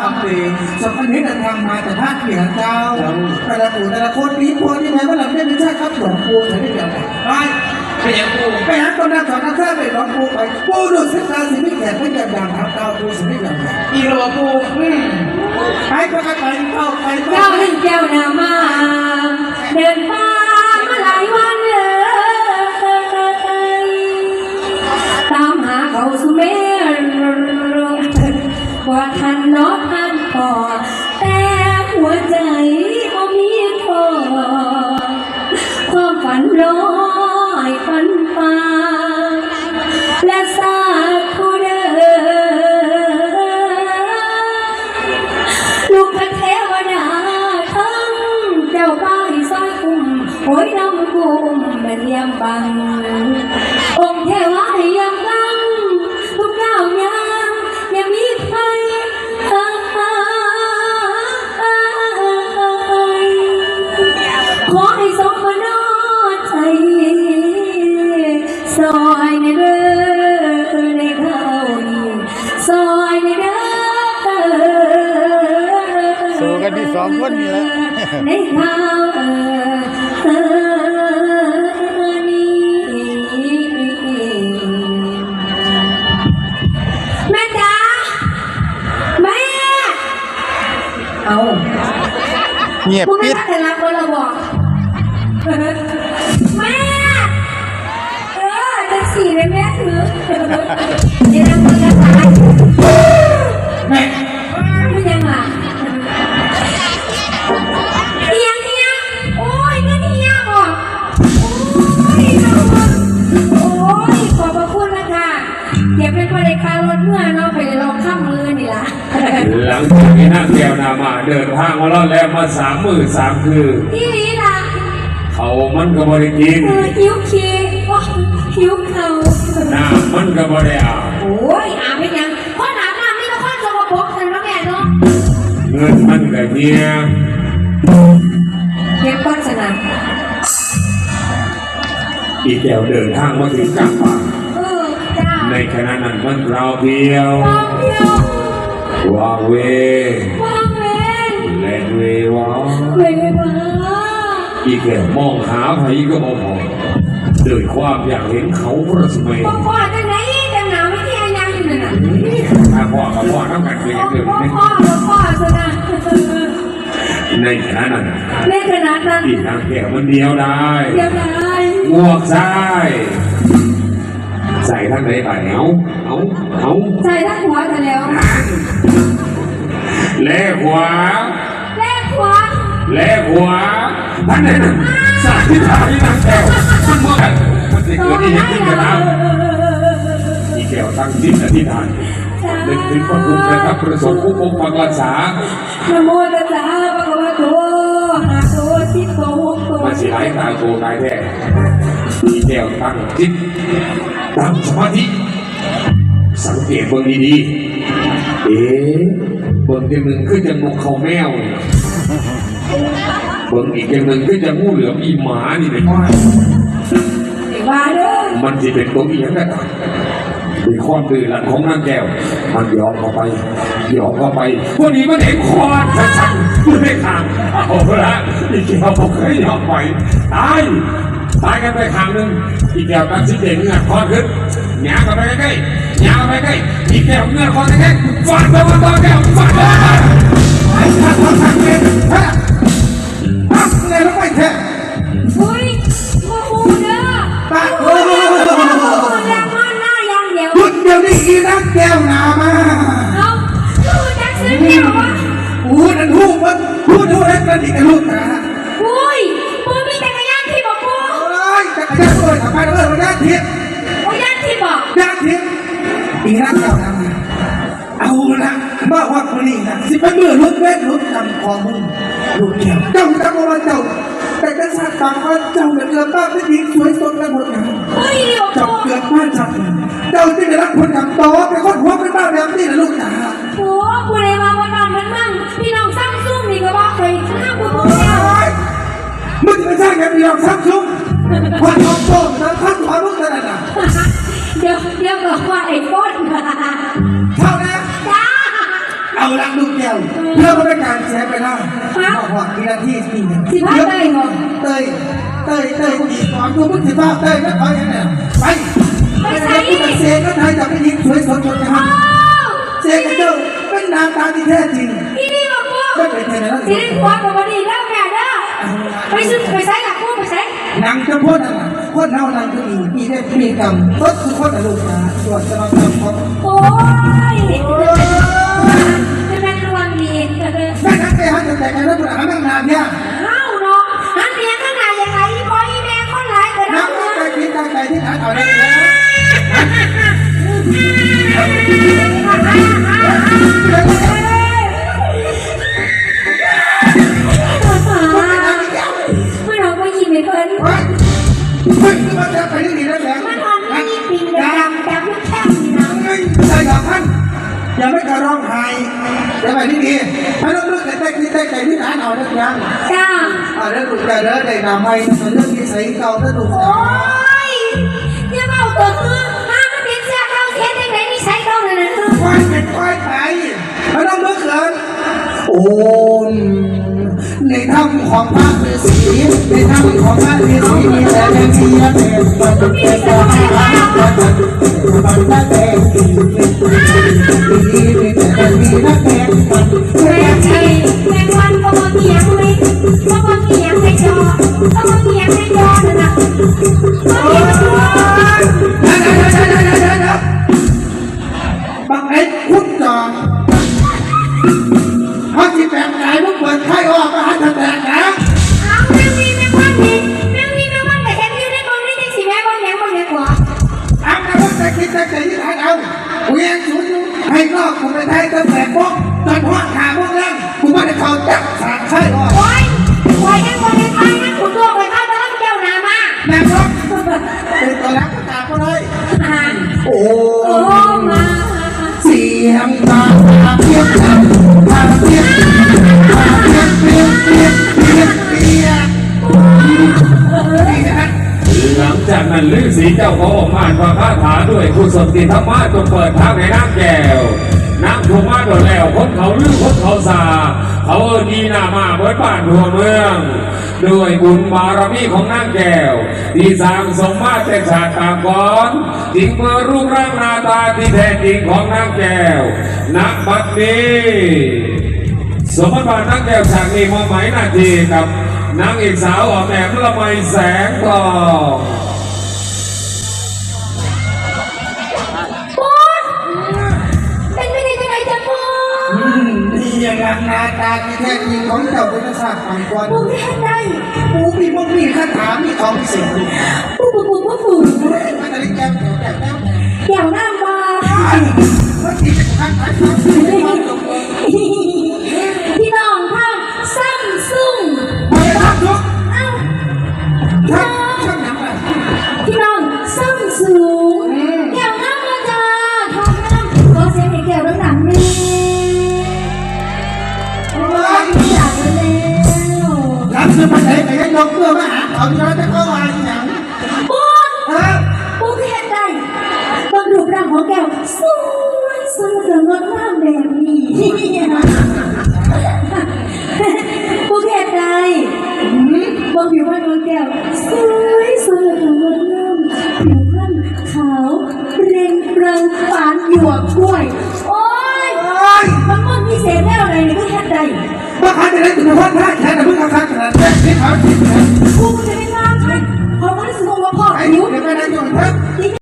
ครับเองสำคัญนี้เดินทางมาแต่ภาคเขียนเจ้าแต่ละหมู่แต่ละคนมีพวนี่ไหมว่าเราไม่ใช่ครับหลวงปู่แต่ไม่เกี่ยวกันไปเป็นยังกูไปหาตอนนั้นสอนนักแท้ไปหลวงปู่ไปปู่ดูสิตาสิไม่แก่ไม่แก่ดังครับเจ้าดูสิไม่แก่อีโรกูอืมไปก็ไปไปเข้าไปเจ้า ฝันลอยฝันฟ้าและสาธุเดอลูกพระเทวดาทั้งเจ้าป้ายซอยคุ้มโอยน้ำกุมแม่นยำบังองค์เทวา ซอยในเด้อในเขานี่ซอยในเด้อสู้กันที่สองคนนี่แหละ ในข่าวเอ่อเอ่อนี้แม่จ๋าแม่ เอาเงียบพวกปินี้ดแต่รับก็ระบอก เดี๋ยวนะคนละสายแม่ไม่ยังล่ะเฮียเฮียโอ้ยเงินเฮียบอกโอ้ยน้องโอ้ยขอบพระคุณนะคะเก็บเป็นคนในคารถเมื่อเนาไปลองข้ามมือนี่ล่ะหลังจากที่นั่งแก้วนามา เดินทางมาแล้วแล้วมาสามมือสามคืนพี่ลีล่ะเขามันก็บริกินเออหิวคีโอ้หิว มันก็บริอาบโอ้ยอาบไม่ยังข้อหนาหน้าไม่ต้องข้อสกปรกเลยนะแม่เนาะเงินมันก็เฮียเก็บก้อนสนามอีแก้วเดินทางมาถึงกลางป่าเออจ้าในขณะนั้นมันเราเดียววางเดียววางเววางเว้นและเววาเว้ยมาอีแก้วมองหาใครก็มองพอด้วยความอยากเห็นเขาพระสมัย ถ้าพ่อกับพ่อต้องกันเพียงพ่อเดียพ่อนี้พ่อพ่อซะนะในขณะนั้นแม่ขนาดนั้นอีนางแก้วมันเดียวได้เดียวได้งวกซ้ายใส่ทั้งไหนไปเอาเอาเอาใส่ทั้งหัวแต่แล้วแลขวาแลกขวาแลขวาท่านไหนนั่นสาธิตาที่นางแก้วมันเมื่อกันมันจะเกิดที่เห็นขึ้นกันแล้วอีแก้วตั้งจิตอธิษฐาน นึกถึงพระคุณนะครับประสงค์ผู้ปกปักรักษานะโมตัสสะภะคะวะโตหะโตสิโตหกโตมันสิหายตายโตตายแท้อีแก้วตั้งจิตตั้งสมาธิสังเกตเบิ่งดีๆเอ๊ะเบิ่งอย่างหนึ่งคือจะนกเขาแมวเนี่ยเบิ่งอีกอย่างหนึ่งคือจะงูเหลือมอีหมานี่เป็นว่าว่าเด้อมันจะเป็นตัวอีหยังได้มี ความดื้อรั้นของนางแก้ว มันหยอกเข้าไปหยอกเข้าไปวันนี้มันเห็นคอนชัดๆอยู่ในทางเอาละอีกแก้วผมเคยหยอกไปตายตายกันไปข้างหนึ่งอีกแก้วตัดสิเด่นเงือกคอนขึ้นหงาเข้าไปใกล้ๆหงาเข้าไปใกล้อีกแก้วเงือกคอนใกล้ๆฟาดไปว่าแก้วฟาดไป ดดูแล้วกันอีกลูกนะอุ้ยปูมีจักรยานที่บอกปูโอ้ยจักรยานเอ้ยทำไมเอ้ยมันได้เทียบโอ้ยยานที่บอกได้เทียบอีนักแก้วนามาเอาละมาว่าคนนี้นะสิเป็นมือลุกเว้นลุกจำคอมึงลุกแก้วเจ้าจำว่าเจ้าแต่กษัตริย์ต่างว่าเจ้าเหลือนเกินบ้านเป็นหญิงสวยสดและงดงามเฮ้ยโอ้เจ้าเกิดบ้านจับเจ้าที่ได้รับคนกับโตเป็นคนหัวเป็นบ้านแบบนี้นะลูกจ๋าโอ้โหกูเลยมาวันนั้นมันมั่งพี่น้องซ้ำซุ่ม มึงจะไม่ใช่แค่พี่น้องซักซุ้มคนของโตนะท่านขอมึงขนาดน่ะเดี๋ยวเดี๋ยวบอกว่าไอ้ก้นเท่านะจ้าเอาละลูกแก้วเพื่อไม่เป็นการเสียเวลาบอกว่าทีละที่ที่สิพาเต้ยบ่เตยเตยเตยจีก่อนกูมึงสิบ้าเตยแล้วเขาอย่างนี้ไปไปใส่กูเสียก็ไทยจะไปยิงสวยสดคนจะทอ้าวำเสียกันเจ้าเป็นนางตาที่แท้จริงอีนี่บอกว่าไม่เป็นไงนะสิได้ผัวกับวันนี้แล้วแม่เด้อไป ซื้อไปใช้หลักพวกไปใช้นังจะพูดอะไรคนเท่านางก็ดีมีได้มีกรรมก็คือคนอารมณ์นะส่วนจะมาทำของโอ้ำให้เรื่องที่ใส่เก่าเรื่องถูกโอ้ยอย่าเมาตัวคือห้ามเป็นเสียเข้าเสียได้ไหนนี่ใช้เข้าเลยนะคือควาย ในถ้ำของพระฤาษีในถ้ำของพระฤาษีมีแต่แดงสีแดงมันเป็นตัวให้ร้ายมันเป็นแดงสีมีแต่แดงสีนักแดงมันแม่ชีแม่วันก็มาเกียงเลยก็มาเกียงให้จอก็มาเกียงให้จอนะนะ เวียนศูนย์ให้รอบกูไปไทยก็แปลกพวกจนหัวขาพวกนั้นกูไม่ได้เขาจับสากไข่ออกโอ้ยโอ้ยยังบ่ได้ทายนะคุณตัวไปทายตะลังแก้วนามาแม่ครับเป็นตัวรักตาก็เลยอ่าโอ้มาเสียงตาเพียงตาเพียง นั้นฤาษีเจ้าของออกมาพระคาถาด้วยกุศลติธรรมะจงเปิดทางให้น้ำแก้วน้ำถูกมาโดนแล้วคนเขาลื้อคนเขาสา เขาเอิญนีหนามาเบิดบ้านทั่วเมือง ด้วยบุญบารมีของนางแก้ว ที่สร้างสมมาแต่ชาติตามก่อนจริงเมื่อรูปร่างหน้าตาที่แท้จริงของนางแก้วนักบัดนี้สมบัติบาลนักแก้วฉากนี้มอบหมายหน้าที่กับนางเอกสาวออกแบบละไมแสงทอง นี่ยังงหน้าตาที่แท้จริงของเจ้าเป็นศาสตร์ฝังก่อนปูแค่ได้ปูมีพวกมีคาถามีของพิเศษอยู่ปูปูปูปูปูมันจะได้แก้วแก้วแก้วแก้วเดี๋ยวน้ำมาเมื่อกี้จะทักทายเขาไม่ต้อ มาหาเขาที่ร้านจะเข้ามาอย่างปูนฮะปูที่เห็นได้บางรูปร่างของแก้วสวยสวยเหลืองดงามแบบนี้ผู้แก่ใดบางผิวพรรณของแก้วสวยสวยเหลืองดงามผิวพรรณขาวเปล่งปลั่งปานหยวกกล้วยโอ้ยมันมันมีเศษแนวอะไรในผู้แก่ใด บ้าจะได้ถึงพ่อท่าแค่แต่เพิ่งคางขนาดนี้ที่เขาคิดนะกูจะไม่ามใช่เพราะว่ารู้สึกว่าพ่อไอ้ผิหิววเดี๋ยวไปนั่งอยู่เถอะ